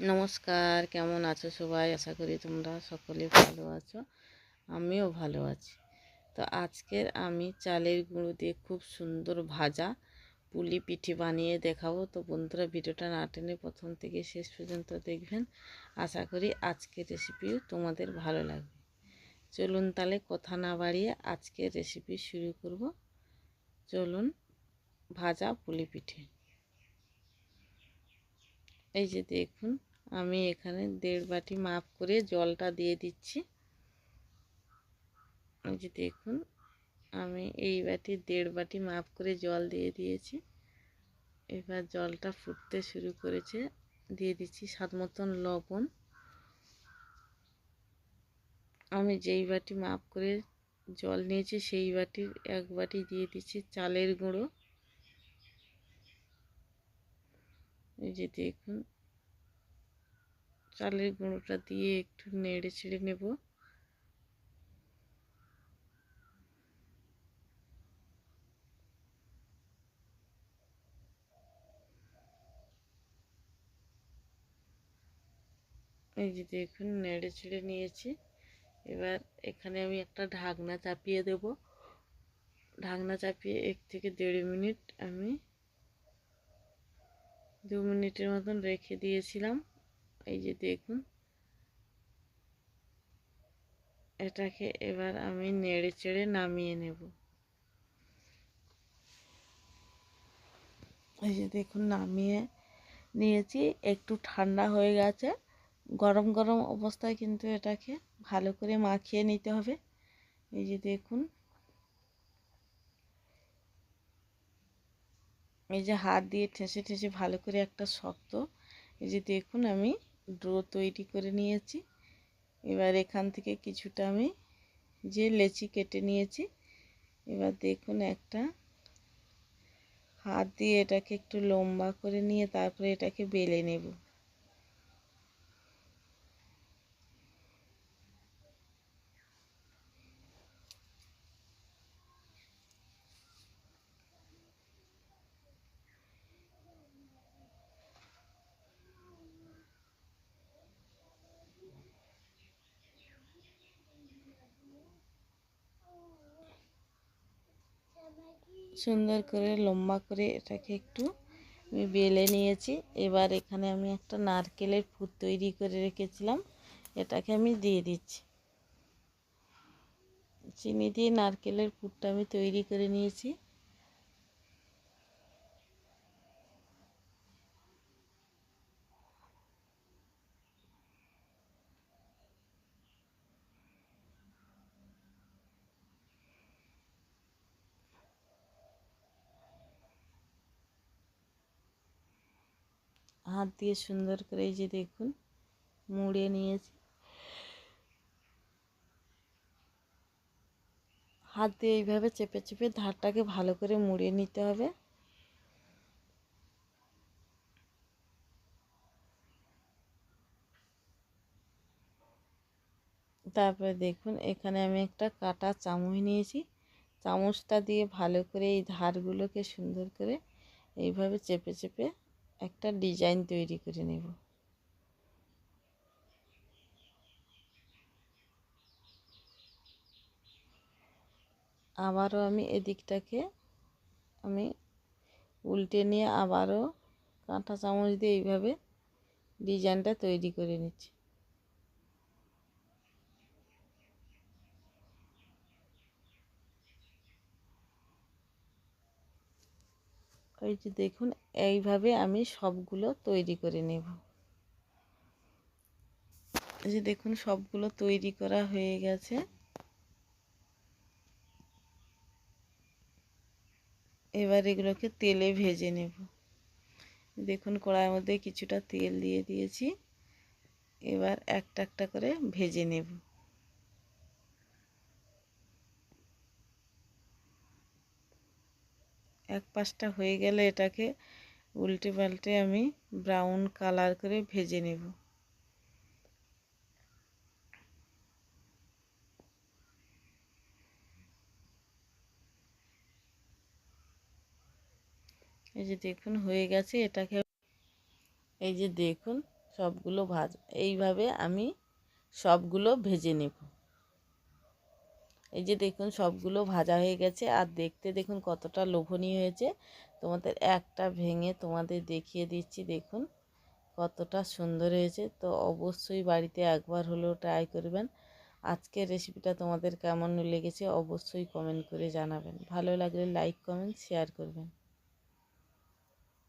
নমস্কার, কেমন আছো সবাই? আশা করি তোমরা সকলে ভালো আছো, আমিও ভালো আছি। তো আজকের আমি চালের গুঁড়ো দিয়ে খুব সুন্দর ভাজা পুলি পিঠে বানিয়ে দেখাবো। তো বন্ধুরা, ভিডিওটা না টেনে প্রথম থেকে শেষ পর্যন্ত দেখবেন। আশা করি আজকের রেসিপিও তোমাদের ভালো লাগবে। চলুন তাহলে কথা না বাড়িয়ে আজকের রেসিপি শুরু করব। চলুন ভাজা পুলি পিঠে। এই যে দেখুন আমি এখানে দেড় বাটি মাপ করে জলটা দিয়ে দিচ্ছি। এই যে দেখুন, আমি এই বাটি দেড় বাটি মাপ করে জল দিয়ে দিয়েছি। এবার জলটা ফুটতে শুরু করেছে। দিয়ে দিচ্ছি স্বাদ মতন লবণ। আমি যেই বাটি মাপ করে জল নিয়েছি, সেই বাটির এক বাটি দিয়ে দিচ্ছি চালের গুঁড়ো। এই যে দেখুন চালের গুঁড়োটা দিয়ে একটু নেড়ে ছেড়ে নেব। এই যে দেখুন, নেড়ে ছেড়ে নিয়েছি। এবার এখানে আমি একটা ঢাকনা চাপিয়ে দেব। ঢাকনা চাপিয়ে এক থেকে দেড় মিনিট আমি দু মিনিটের মতন রেখে দিয়েছিলাম। এই যে দেখুন। এটাকে এবার আমি নেড়ে চেড়ে নামিয়ে নেব। এই যে দেখুন, নামিয়ে নিয়েছি। একটু ঠান্ডা হয়ে গেছে। গরম গরম অবস্থায় কিন্তু এটাকে ভালো করে মাখিয়ে নিতে হবে। এই যে দেখুন। এই যে হাত দিয়ে ঠেসে ঠেসে ভালো করে একটা শক্ত এই যে দেখুন আমি ডো তৈরি করে নিয়েছি। এবার এখান থেকে কিছুটা আমি যে লেচি কেটে নিয়েছি, এবার দেখুন একটা হাত দিয়ে এটাকে একটু লম্বা করে নিয়ে তারপরে এটাকে বেলে নেব। সুন্দর করে লম্বা করে এটাকে একটু আমি বেলে নিয়েছি। এবার এখানে আমি একটা নারকেলের ফুট তৈরি করে রেখেছিলাম। এটাকে আমি দিয়ে দিচ্ছি। চিনি দিয়ে নারকেলের পুরটা আমি তৈরি করে নিয়েছি। হাত দিয়ে সুন্দর করে এই যে দেখুন, মুড়ে নিয়েছি। হাত দিয়ে এইভাবে চেপে চেপে ধারটাকে ভালো করে মুড়িয়ে নিতে হবে। তারপরে দেখুন, এখানে আমি একটা কাটা চামচ নিয়েছি। চামচটা দিয়ে ভালো করে এই ধারগুলোকে সুন্দর করে এইভাবে চেপে চেপে একটা ডিজাইন তৈরি করে নেব। আবারও আমি এদিকটাকে আমি উল্টে নিয়ে আবারও কাঁটা চামচ দিয়ে এইভাবে ডিজাইনটা তৈরি করে নিচ্ছি। ওই যে দেখুন, এইভাবে আমি সবগুলো তৈরি করে নেব। এই যে দেখুন, সবগুলো তৈরি করা হয়ে গেছে। এবার এগুলোকে তেলে ভেজে নেব। দেখুন, কড়াইয়ের মধ্যে কিছুটা তেল দিয়ে দিয়েছি। এবার একটা একটা করে ভেজে নেব। এক পাশটা হয়ে গেলে এটাকে উল্টে পাল্টে আমি ব্রাউন কালার করে ভেজে নেব। এই যে দেখুন, হয়ে গেছে এটাকে। এই যে দেখুন, সবগুলো ভাজ এইভাবে আমি সবগুলো ভেজে নেব। এই যে দেখুন সবগুলো ভাজা হয়ে গেছে আর দেখতে দেখুন কতটা লোভনীয় হয়েছে। তোমাদের একটা ভেঙে তোমাদের দেখিয়ে দিচ্ছি, দেখুন কতটা সুন্দর হয়েছে। তো অবশ্যই বাড়িতে একবার হলেও ট্রাই করবেন। আজকের রেসিপিটা তোমাদের কেমন লেগেছে অবশ্যই কমেন্ট করে জানাবেন। ভালো লাগলে লাইক কমেন্ট শেয়ার করবেন।